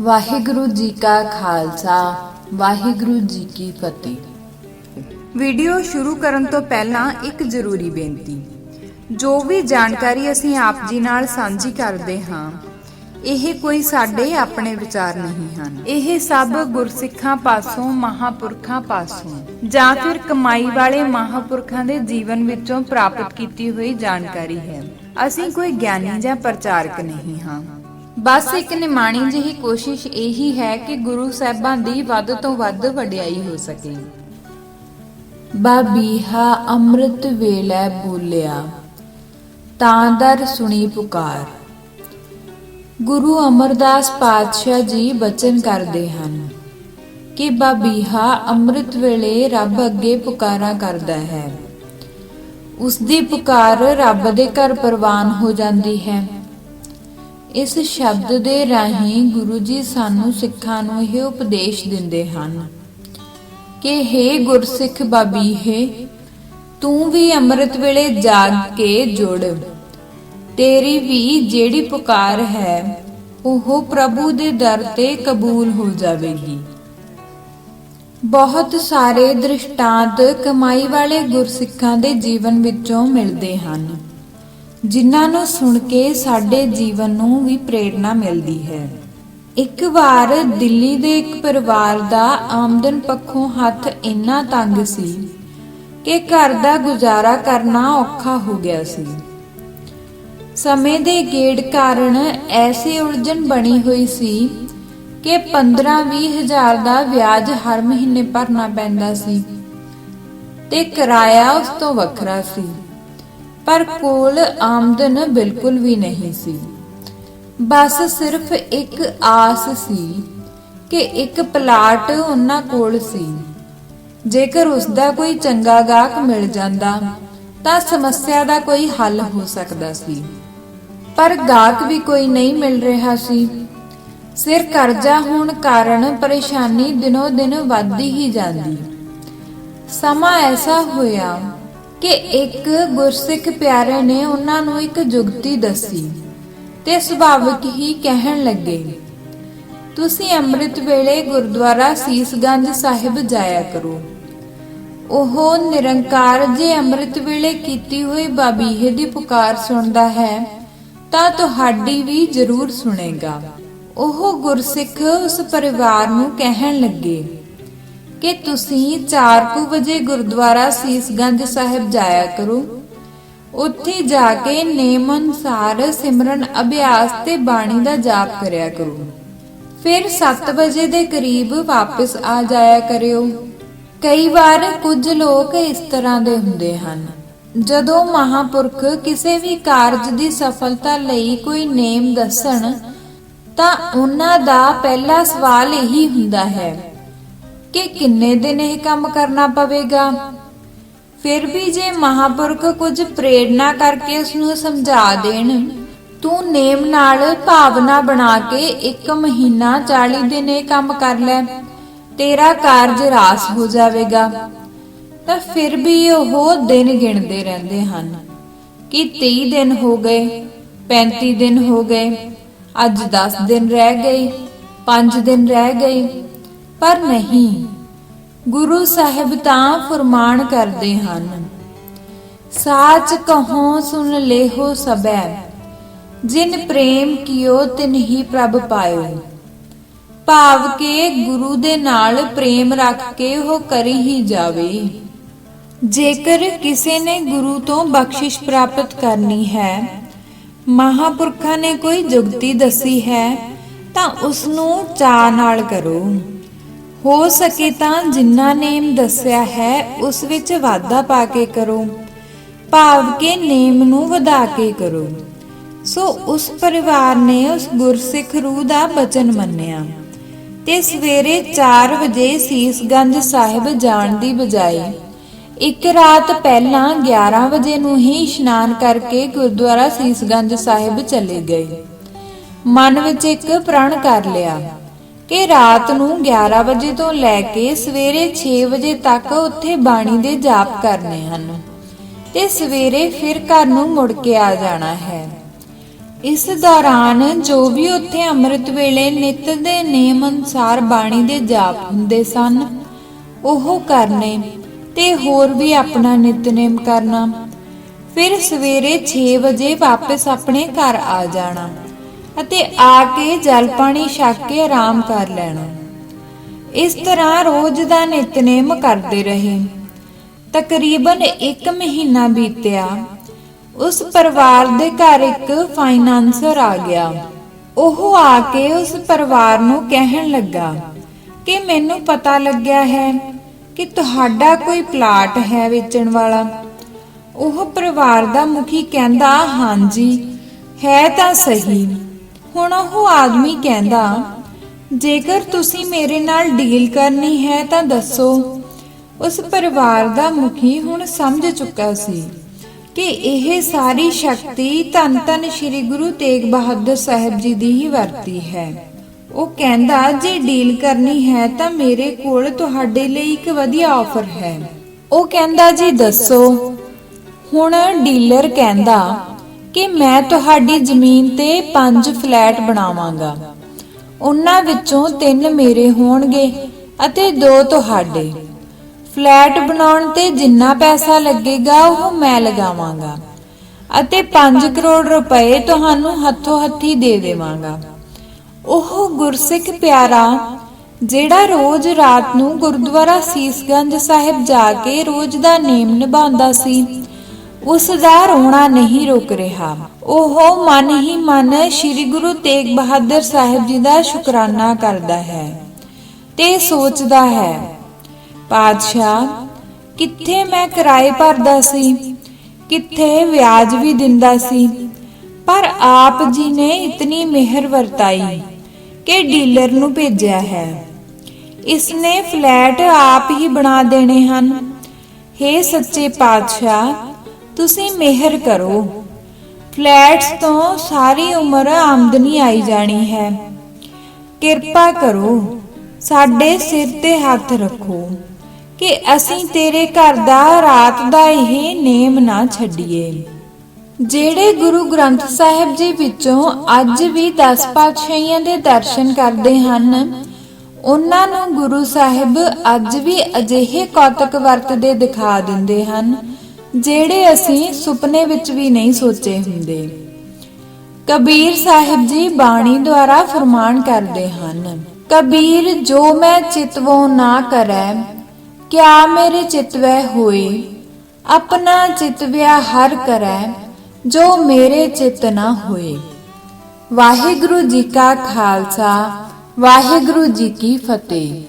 ਵਾਹਿਗੁਰੂ ਜੀ ਕਾ ਖਾਲਸਾ, ਵਾਹਿਗੁਰੂ ਜੀ ਕੀ ਫਤਿਹ। ਵੀਡੀਓ ਸ਼ੁਰੂ ਕਰਨ ਤੋਂ ਪਹਿਲਾਂ ਇੱਕ ਜ਼ਰੂਰੀ ਬੇਨਤੀ। ਜੋ ਵੀ ਜਾਣਕਾਰੀ ਅਸੀਂ ਆਪ ਜੀ ਨਾਲ ਸਾਂਝੀ ਕਰਦੇ ਹਾਂ, ਇਹ ਕੋਈ ਸਾਡੇ ਆਪਣੇ ਵਿਚਾਰ ਨਹੀਂ ਹਨ। ਇਹ ਸਭ ਗੁਰਸਿੱਖਾਂ ਪਾਸੋਂ, ਮਹਾਪੁਰਖਾਂ ਪਾਸੋਂ ਜਾਂ ਫਿਰ ਕਮਾਈ ਵਾਲੇ ਮਹਾਪੁਰਖਾਂ ਦੇ ਜੀਵਨ ਵਿੱਚੋਂ ਪ੍ਰਾਪਤ ਕੀਤੀ ਹੋਈ ਜਾਣਕਾਰੀ ਹੈ। ਅਸੀਂ ਕੋਈ ਗਿਆਨੀ ਜਾਂ ਪ੍ਰਚਾਰਕ ਨਹੀਂ ਹਾਂ। ਬਸ ਇੱਕ ਨਿਮਾਣੀ ਜਿਹੀ ਕੋਸ਼ਿਸ਼ ਇਹੀ ਹੈ ਕਿ ਗੁਰੂ ਸਾਹਿਬਾਂ ਦੀ ਵੱਧ ਤੋਂ ਵੱਧ ਵਡਿਆਈ ਹੋ ਸਕੇ। ਬਾਬੀਹਾ ਅੰਮ੍ਰਿਤ ਵੇਲੇ ਬੋਲਿਆ, ਤਾਂ ਦਰ ਸੁਣੀ ਪੁਕਾਰ। ਗੁਰੂ ਅਮਰਦਾਸ ਪਾਤਸ਼ਾਹ ਜੀ ਬਚਨ ਕਰਦੇ ਹਨ ਕਿ ਬਾਬੀਹਾ ਅੰਮ੍ਰਿਤ ਵੇਲੇ ਰੱਬ ਅੱਗੇ ਪੁਕਾਰਾ ਕਰਦਾ ਹੈ। ਉਸ ਦੀ ਪੁਕਾਰ ਰੱਬ ਦੇ ਘਰ ਪ੍ਰਵਾਨ ਹੋ ਜਾਂਦੀ ਹੈ। ਇਸ ਸ਼ਬਦ ਦੇ ਰਾਹੀਂ ਗੁਰੂ ਜੀ ਸਾਨੂੰ ਸਿੱਖਾਂ ਨੂੰ ਇਹ ਉਪਦੇਸ਼ ਦਿੰਦੇ ਹਨ ਕਿ हे ਗੁਰਸਿੱਖ ਬਾਬੀਹੇ ਤੂੰ ਵੀ ਅੰਮ੍ਰਿਤ ਵੇਲੇ ਜਾਗ ਕੇ ਜੁੜ। ਤੇਰੀ ਵੀ ਜਿਹੜੀ ਪੁਕਾਰ ਹੈ, ਉਹ ਪ੍ਰਭੂ ਦੇ ਦਰ ਤੇ ਕਬੂਲ ਹੋ ਜਾਵੇਗੀ। ਬਹੁਤ ਸਾਰੇ ਦ੍ਰਿਸ਼ਟਾਂਤ ਕਮਾਈ ਵਾਲੇ ਗੁਰਸਿੱਖਾਂ ਦੇ ਜੀਵਨ ਵਿੱਚੋਂ ਮਿਲਦੇ ਹਨ। ਜਿਨ੍ਹਾਂ ਨੂੰ ਸੁਣ ਕੇ ਸਾਡੇ ਜੀਵਨ ਨੂੰ ਵੀ ਪ੍ਰੇਰਣਾ ਮਿਲਦੀ ਹੈ। ਇੱਕ ਵਾਰ ਦਿੱਲੀ ਦੇ ਇੱਕ ਪਰਿਵਾਰ ਦਾ ਆਮਦਨ ਪੱਖੋਂ ਹੱਥ ਇੰਨਾ ਤੰਗ ਸੀ ਕਿ ਘਰ ਦਾ ਗੁਜ਼ਾਰਾ ਕਰਨਾ ਔਖਾ ਹੋ ਗਿਆ ਸੀ। ਸਮੇਂ ਦੇ ਗੇੜ ਕਾਰਨ ਐਸੀ ਉਲਝਣ ਬਣੀ ਹੋਈ ਸੀ ਕਿ 15-20 ਹਜ਼ਾਰ ਦਾ ਵਿਆਜ ਹਰ ਮਹੀਨੇ ਭਰਨਾ ਪੈਂਦਾ ਸੀ ਤੇ ਕਿਰਾਇਆ ਉਸ ਤੋਂ ਵੱਖਰਾ ਸੀ। ਪਰ ਕੋਲ ਆਮਦਨ ਬਿਲਕੁਲ ਵੀ ਨਹੀਂ ਸੀ। ਬਸ ਸਿਰਫ ਇੱਕ ਆਸ ਸੀ ਕਿ ਇੱਕ ਪਲਾਟ ਉਹਨਾਂ ਕੋਲ ਸੀ। ਜੇਕਰ ਉਸ ਦਾ ਕੋਈ ਚੰਗਾ ਗਾਹਕ ਮਿਲ ਜਾਂਦਾ, ਤਾਂ ਸਮੱਸਿਆ ਦਾ ਕੋਈ ਹੱਲ ਹੋ ਸਕਦਾ ਸੀ। ਪਰ ਗਾਹਕ ਵੀ ਕੋਈ ਨਹੀਂ ਮਿਲ ਰਿਹਾ ਸੀ। ਸਿਰ ਕਰਜ਼ਾ ਹੋਣ ਕਾਰਨ ਪਰੇਸ਼ਾਨੀ ਦਿਨੋ ਦਿਨ ਵੱਧਦੀ ਹੀ ਜਾਂਦੀ। ਸਮਾਂ ਐਸਾ ਹੋਇਆ ਕਿ ਇੱਕ ਗੁਰਸਿੱਖ ਪਿਆਰੇ ਨੇ ਉਹਨਾਂ ਨੂੰ ਇੱਕ ਜੁਗਤੀ ਦੱਸੀ ਤੇ ਸੁਭਾਵਿਕ ਹੀ ਕਹਿਣ ਲੱਗੇ, ਤੁਸੀਂ ਅੰਮ੍ਰਿਤ ਵੇਲੇ ਗੁਰਦੁਆਰਾ ਸੀਸਗੰਜ ਸਾਹਿਬ ਜਾਇਆ ਕਰੋ। ਉਹ ਨਿਰੰਕਾਰ ਜੇ ਅੰਮ੍ਰਿਤ ਵੇਲੇ ਕੀਤੀ ਹੋਈ ਬਾਬੀਹੇ ਦੀ ਪੁਕਾਰ ਸੁਣਦਾ ਹੈ, ਤਾਂ ਤੁਹਾਡੀ ਵੀ ਜ਼ਰੂਰ ਸੁਣੇਗਾ। ਉਹ ਗੁਰਸਿੱਖ ਉਸ ਪਰਿਵਾਰ ਨੂੰ ਕਹਿਣ ਲੱਗੇ ਕਿ ਤੁਸੀਂ 4:00 ਵਜੇ ਗੁਰਦੁਆਰਾ ਸੀਸਗੰਜ ਸਾਹਿਬ ਜਾਇਆ ਕਰੋ। ਉੱਥੇ ਜਾ ਕੇ ਨੇਮ ਅਨੁਸਾਰ ਸਿਮਰਨ ਅਭਿਆਸ ਤੇ ਬਾਣੀ ਦਾ ਜਾਪ ਕਰਿਆ ਕਰੋ। ਫਿਰ 7 ਵਜੇ ਦੇ ਕਰੀਬ ਵਾਪਸ ਆ ਜਾਇਆ ਕਰਿਓ। ਕਈ ਵਾਰ ਕੁਝ ਲੋਕ ਇਸ ਤਰ੍ਹਾਂ ਦੇ ਹੁੰਦੇ ਹਨ। ਜਦੋਂ ਮਹਾਪੁਰਖ ਕਿਸੇ ਵੀ ਕਾਰਜ ਦੀ ਸਫਲਤਾ ਲਈ ਕੋਈ ਨੇਮ ਦੱਸਣ, ਤਾਂ ਉਹਨਾਂ ਦਾ ਪਹਿਲਾ ਸਵਾਲ ਇਹੀ ਹੁੰਦਾ ਹੈ ਕਿ ਕਿੰਨੇ ਦਿਨ ਇਹ ਕੰਮ ਕਰਨਾ ਪਵੇਗਾ? ਫਿਰ ਵੀ ਜੇ ਮਹਾਪੁਰਖ ਕੁਝ ਪ੍ਰੇਰਣਾ ਕਰਕੇ ਉਸ ਨੂੰ ਸਮਝਾ ਦੇਣ, ਤੂੰ ਨੇਮ ਨਾਲ ਭਾਵਨਾ ਬਣਾ ਕੇ ਇੱਕ ਮਹੀਨਾ 40 ਦਿਨ ਇਹ ਕੰਮ ਕਰ ਲੈ, ਤੇਰਾ ਕਾਰਜ ਰਾਸ ਹੋ ਜਾਵੇਗਾ। ਤਾਂ ਫਿਰ ਵੀ ਉਹ ਦਿਨ ਗਿਣਦੇ ਰਹਿੰਦੇ ਹਨ ਕਿ 23 ਦਿਨ ਹੋ ਗਏ 35 ਦਿਨ ਹੋ ਗਏ, ਅੱਜ 10 ਦਿਨ ਰਹਿ ਗਏ 5 ਦਿਨ ਰਹਿ ਗਏ ਪਰ ਨਹੀਂ। ਗੁਰੂ ਸਾਹਿਬ ਤਾਂ ਫਰਮਾਨ ਕਰਦੇ ਹਨ, ਸਾਚ ਕਹੋ ਸੁਨ ਲੇਹੋ ਸਬੈ ਜਿਨ ਪ੍ਰੇਮ ਕੀਓ ਤਿਨ ਹੀ ਪ੍ਰਭ ਪਾਇਓ। ਭਾਵ ਕੇ ਗੁਰੂ ਦੇ ਨਾਲ ਪ੍ਰੇਮ ਰੱਖ ਕੇ ਉਹ ਕਰੀ ਹੀ ਜਾਵੇ। ਜੇਕਰ ਕਿਸੇ ਨੇ ਗੁਰੂ ਤੋਂ ਬਖਸ਼ਿਸ਼ ਪ੍ਰਾਪਤ ਕਰਨੀ ਹੈ, ਮਹਾਪੁਰਖਾਂ ਨੇ ਕੋਈ ਜੁਗਤੀ ਦੱਸੀ ਹੈ, ਤਾਂ ਉਸ ਨੂੰ ਚਾਅ ਨਾਲ ਕਰੋ। ਹੋ ਸਕੇ ਤਾਂ ਜਿੰਨਾ ਨੇਮ ਦੱਸਿਆ ਹੈ, ਉਸ ਵਿੱਚ ਵਾਧਾ ਪਾ ਕੇ ਕਰੋ। ਭਾਵ ਕੇ ਨੇਮ ਨੂੰ ਵਧਾ ਕੇ ਕਰੋ। ਸੋ ਉਸ ਪਰਿਵਾਰ ਨੇ ਉਸ ਗੁਰਸਿੱਖ ਰੂਹ ਦਾ ਬਚਨ ਮੰਨਿਆ। ਤੇ ਸਵੇਰੇ 4 ਵਜੇ ਸੀਸਗੰਜ ਸਾਹਿਬ ਜਾਣ ਦੀ ਬਜਾਏ ਇੱਕ ਰਾਤ ਪਹਿਲਾਂ 11 ਵਜੇ ਨੂੰ ਹੀ ਇਸ਼ਨਾਨ ਕਰਕੇ ਗੁਰਦੁਆਰਾ ਸੀਸਗੰਜ ਸਾਹਿਬ ਚਲੇ ਗਏ। ਮਨ ਵਿੱਚ ਇੱਕ ਪ੍ਰਣ ਕਰ ਲਿਆ। ਕਿ ਰਾਤ ਨੂੰ 11 ਵਜੇ ਤੋਂ ਲੈ ਕੇ ਸਵੇਰੇ 6 ਵਜੇ ਤੱਕ ਉੱਥੇ ਬਾਣੀ ਦੇ ਜਾਪ ਕਰਨੇ ਹਨ। ਤੇ ਸਵੇਰੇ ਫਿਰ ਘਰ ਨੂੰ ਮੁੜ ਕੇ ਆ ਜਾਣਾ ਹੈ। ਇਸ ਦੌਰਾਨ ਜੋ ਵੀ ਉੱਥੇ ਅੰਮ੍ਰਿਤ ਵੇਲੇ ਨਿਤ ਦੇ ਨੇਮ ਅਨੁਸਾਰ ਬਾਣੀ ਦੇ ਜਾਪ ਹੁੰਦੇ ਸਨ, ਉਹ ਕਰਨੇ ਤੇ ਹੋਰ ਵੀ ਆਪਣਾ ਨਿਤਨੇਮ ਕਰਨਾ। ਫਿਰ ਸਵੇਰੇ 6 ਵਜੇ ਵਾਪਸ ਆਪਣੇ ਘਰ ਆ ਜਾਣਾ। ਅਤੇ ਆ ਕੇ ਜਲ ਪਾਣੀ ਛਕ ਕੇ ਆਰਾਮ ਕਰ ਲੈਣਾ। ਇਸ ਤਰ੍ਹਾਂ ਰੋਜ਼ ਦਾ ਨਿਤਨੇਮ ਕਰਦੇ ਰਹੇ। ਤਕਰੀਬਨ 1 ਮਹੀਨਾ ਬੀਤਿਆ। ਉਸ ਪਰਿਵਾਰ ਦੇ ਘਰ ਇੱਕ ਫਾਈਨਾਂਸਰ ਆ ਗਿਆ। ਉਹ ਆ ਕੇ ਉਸ ਪਰਿਵਾਰ ਨੂੰ ਕਹਿਣ ਲੱਗਾ ਕਿ ਮੈਨੂੰ ਪਤਾ ਲੱਗਿਆ ਹੈ ਕਿ ਤੁਹਾਡਾ ਕੋਈ ਪਲਾਟ ਹੈ ਵੇਚਣ ਵਾਲਾ। ਉਹ ਪਰਿਵਾਰ ਦਾ ਮੁਖੀ ਕਹਿੰਦਾ ਹਾਂਜੀ ਹੈ ਤਾਂ ਸਹੀ। ਹੁਣ ਉਹ ਆਦਮੀ ਕਹਿੰਦਾ, ਜੇਕਰ ਤੁਸੀਂ ਮੇਰੇ ਨਾਲ ਡੀਲ ਕਰਨੀ ਹੈ ਤਾਂ ਦੱਸੋ, ਉਸ ਪਰਿਵਾਰ ਦਾ ਮੁਖੀ ਹੁਣ ਸਮਝ ਚੁੱਕਾ ਸੀ ਕਿ ਇਹ ਸਾਰੀ ਸ਼ਕਤੀ ਧੰਨ ਧੰਨ ਸ੍ਰੀ ਗੁਰੂ ਤੇਗ ਬਹਾਦਰ ਸਾਹਿਬ ਜੀ ਦੀ ਹੀ ਵਰਤੀ ਹੈ। ਉਹ ਕਹਿੰਦਾ, ਜੇ ਡੀਲ ਕਰਨੀ ਹੈ ਤਾਂ ਮੇਰੇ ਕੋਲ ਤੁਹਾਡੇ ਲਈ ਇੱਕ ਵਧੀਆ ਆਫਰ ਹੈ। ਉਹ ਕਹਿੰਦਾ, ਜੀ ਦੱਸੋ। ਹੁਣ ਡੀਲਰ ਕਹਿੰਦਾ ਕਿ ਮੈਂ ਤੁਹਾਡੀ ਜ਼ਮੀਨ ਤੇ ਪੰਜ ਫਲੈਟ ਬਣਾਵਾਂਗਾ। ਉਹਨਾਂ ਵਿੱਚੋਂ ਤਿੰਨ ਮੇਰੇ ਹੋਣਗੇ ਅਤੇ ਦੋ ਤੁਹਾਡੇ। ਫਲੈਟ ਬਣਾਉਣ ਤੇ ਜਿੰਨਾ ਪੈਸਾ ਲੱਗੇਗਾ, ਉਹ ਮੈਂ ਲਗਾਵਾਂਗਾ ਅਤੇ 5 ਕਰੋੜ ਰੁਪਏ ਤੁਹਾਨੂੰ ਹੱਥੋਂ ਹੱਥੀ ਦੇ ਦੇਵਾਂਗਾ। ਉਹ ਗੁਰਸਿੱਖ ਪਿਆਰਾ, ਜਿਹੜਾ ਰੋਜ਼ ਰਾਤ ਨੂੰ ਗੁਰਦੁਆਰਾ ਸੀਸਗੰਜ ਸਾਹਿਬ ਜਾ ਕੇ ਰੋਜ਼ ਦਾ ਨੇਮ ਨਿਭਾਉਂਦਾ ਸੀ ਉਸ ਦਾ ਰੋਣਾ ਨਹੀਂ ਰੁਕ ਰਿਹਾ। ਉਹ ਮਨ ਹੀ ਮਨ ਸ੍ਰੀ ਗੁਰੂ ਤੇਗ ਬਹਾਦਰ ਸਾਹਿਬ ਜੀ ਦਾ ਸ਼ੁਕਰਾਨਾ ਕਰਦਾ ਹੈ ਤੇ ਸੋਚਦਾ ਹੈ, ਪਾਤਸ਼ਾਹ, ਕਿੱਥੇ ਮੈਂ ਕਿਰਾਏ ਭਰਦਾ ਸੀ? ਕਿੱਥੇ ਵਿਆਜ ਵੀ ਦਿੰਦਾ ਸੀ? ਪਰ ਆਪ ਜੀ ਨੇ ਇਤਨੀ ਮਿਹਰ ਵਰਤਾਈ ਕਿ ਡੀਲਰ ਨੂੰ ਭੇਜਿਆ ਹੈ। ਇਸ ਨੇ ਫਲੈਟ ਆਪ ਹੀ ਬਣਾ ਦੇਣੇ ਹਨ। हे ਸੱਚੇ ਪਾਤਸ਼ਾਹ ਤੁਸੀਂ ਮਿਹਰ ਕਰੋ। ਫਲੈਟਸ ਤੋਂ ਸਾਰੀ ਉਮਰ ਆਮਦਨੀ ਆਈ ਜਾਣੀ ਹੈ। ਕਿਰਪਾ ਕਰੋ, ਸਾਡੇ ਸਿਰ ਤੇ ਹੱਥ ਰੱਖੋ ਕਿ ਅਸੀਂ ਤੇਰੇ ਘਰ ਦਾ ਰਾਤ ਦਾ ਇਹ ਨੇਮ ਨਾ ਛੱਡੀਏ। ਜਿਹੜੇ ਗੁਰੂ ਗ੍ਰੰਥ ਸਾਹਿਬ ਜੀ ਵਿੱਚੋਂ ਅੱਜ ਵੀ 10 ਪਾਤਸ਼ਾਹੀਆਂ ਦੇ ਦਰਸ਼ਨ ਕਰਦੇ ਹਨ, ਉਹਨਾਂ ਨੂੰ ਗੁਰੂ ਸਾਹਿਬ ਅੱਜ ਵੀ ਅਜਿਹੇ ਕੌਤਕ ਵਰਤਦੇ ਦਿਖਾ ਦਿੰਦੇ ਹਨ ਜਿਹੜੇ ਅਸੀਂ ਸੁਪਨੇ ਵਿੱਚ ਵੀ ਨਹੀਂ ਸੋਚੇ ਹੁੰਦੇ। ਕਬੀਰ ਸਾਹਿਬ ਜੀ ਬਾਣੀ ਦੁਆਰਾ ਫਰਮਾਨ ਕਰਦੇ ਹਨ, ਕਬੀਰ, ਜੋ ਮੈਂ ਚਿਤਵੋ ਨਾ ਕਰੈ, ਕਿਆ ਮੇਰੇ ਚਿਤਵੈ ਹੋਏ? ਆਪਣਾ ਚਿਤਵਿਆ ਹਰ ਕਰੈ, ਜੋ ਮੇਰੇ ਚਿਤ ਨਾ ਹੋਏ। ਵਾਹਿਗੁਰੂ ਜੀ ਕਾ ਖਾਲਸਾ, ਵਾਹਿਗੁਰੂ ਜੀ ਕੀ ਫਤਿਹ।